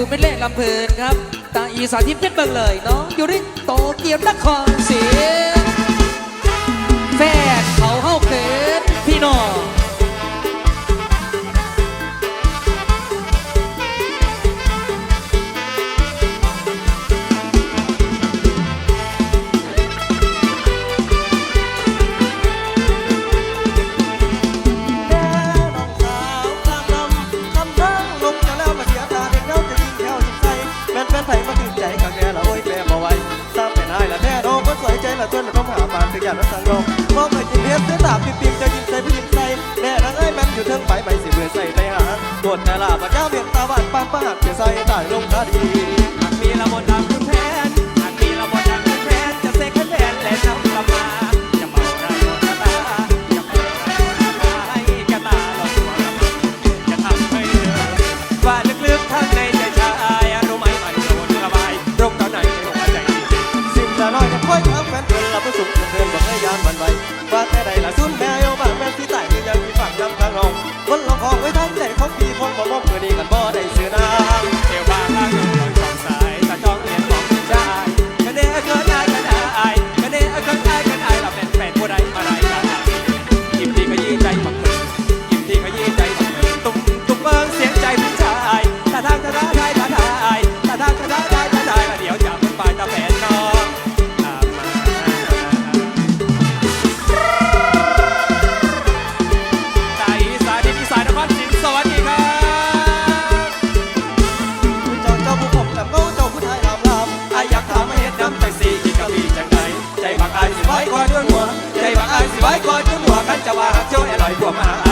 ือไม่เล่นลำเพลินครับตาอีสานทิพย์เพชรเบิงเลย น้องอยู่ริโตเกียมนครศรี ละต้นก็ผ่าบานเสียอย่างละสังลงมองไปจิ้มเพี้ยนเสื้อตาปิ่มปิ่มจะยิงใส่พี่ยิงใส่แม่นางเอ้ยมันอยู่เทิงไปใบสีเบื่อใส่ไปหาตรวจแต่ละพระเจ้าเบียงตาบานปังปากจะใส่ตายลงคาดี สุขเพลินบอกให้ยามวันไหวว่าแต่ใดละซุ่มแม่เอวบา อยก่อนจนหัวกันจะว่าเจ้าแอร่อยพวกมา